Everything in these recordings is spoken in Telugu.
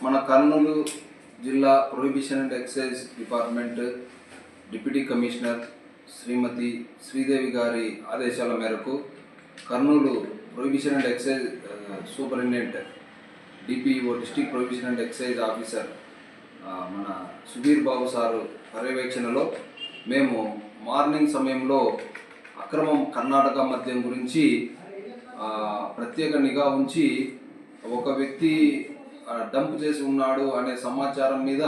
మన కర్నూలు జిల్లా prohibition and excise department deputy commissioner Srimati Sridevi గారి ఆదేశాల మేరకు Kurnool prohibition and excise superintendent DPO district prohibition and excise officer మన సుధీర్ బాబు సారు పర్యవేక్షణలో మేము మార్నింగ్ సమయంలో అక్రమం కర్ణాటక మద్యం గురించి ప్రత్యేక నిఘా ఉంచి ఒక వ్యక్తి డంప్ చేసి ఉన్నాడు అనే సమాచారం మీద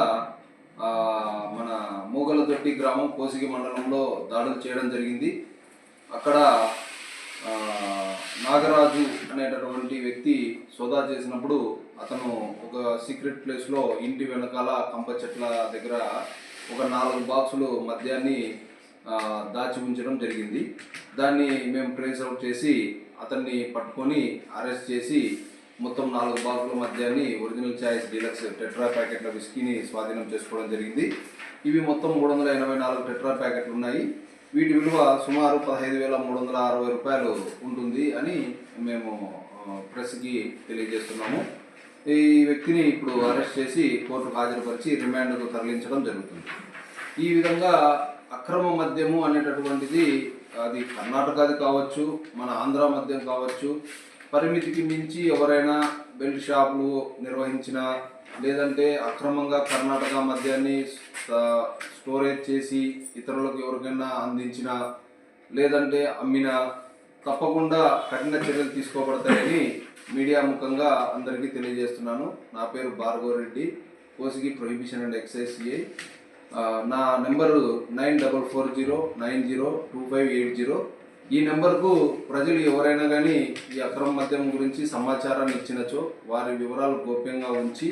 మన మూగలదొట్టి గ్రామం కోసిగి మండలంలో దాడులు చేయడం జరిగింది. అక్కడ నాగరాజు అనేటటువంటి వ్యక్తి సోదా చేసినప్పుడు అతను ఒక సీక్రెట్ ప్లేస్లో ఇంటి వెనకాల కంప చెట్ల దగ్గర ఒక నాలుగు బాక్సులు మద్యాన్ని దాచి ఉంచడం జరిగింది. దాన్ని మేము ట్రేస్ అవుట్ చేసి అతన్ని పట్టుకొని అరెస్ట్ చేసి మొత్తం నాలుగు బాల్కుల మద్యాన్ని ఒరిజినల్ చాయిస్ డీలక్స్ టెట్రా ప్యాకెట్ల విస్కీని స్వాధీనం చేసుకోవడం జరిగింది. ఇవి మొత్తం మూడు వందల ఎనభై నాలుగు టెట్రా ప్యాకెట్లు ఉన్నాయి. వీటి విలువ సుమారు పదహైదు వేల మూడు వందల అరవై రూపాయలు ఉంటుంది అని మేము ప్రెస్కి తెలియజేస్తున్నాము. ఈ వ్యక్తిని ఇప్పుడు అరెస్ట్ చేసి కోర్టుకు హాజరుపరిచి రిమాండ్కు తరలించడం జరుగుతుంది. ఈ విధంగా అక్రమ మద్యము అనేటటువంటిది అది కర్ణాటకది కావచ్చు మన ఆంధ్ర మద్యం కావచ్చు పరిమితికి మించి ఎవరైనా బెల్ట్ షాపులు నిర్వహించిన లేదంటే అక్రమంగా కర్ణాటక మద్యాన్ని స్టోరేజ్ చేసి ఇతరులకు ఎవరికైనా అందించిన లేదంటే అమ్మిన తప్పకుండా కఠిన చర్యలు తీసుకోబడతాయని మీడియా ముఖంగా అందరికీ తెలియజేస్తున్నాను. నా పేరు Bhargava Reddy. Kosigi prohibition and excise CI నా number nine double four zero nine zero two five eight zero. ఈ నెంబర్కు ప్రజలు ఎవరైనా కానీ ఈ అక్రమ మద్యం గురించి సమాచారాన్ని ఇచ్చినచో వారి వివరాలు గోప్యంగా ఉంచి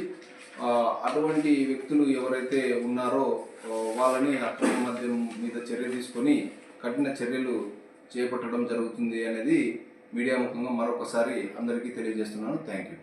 అటువంటి వ్యక్తులు ఎవరైతే ఉన్నారో వాళ్ళని అక్రమ మద్యం మీద చర్య తీసుకొని కఠిన చర్యలు చేపట్టడం జరుగుతుంది అనేది మీడియా ముఖంగా మరొకసారి అందరికీ తెలియజేస్తున్నాను. Thank you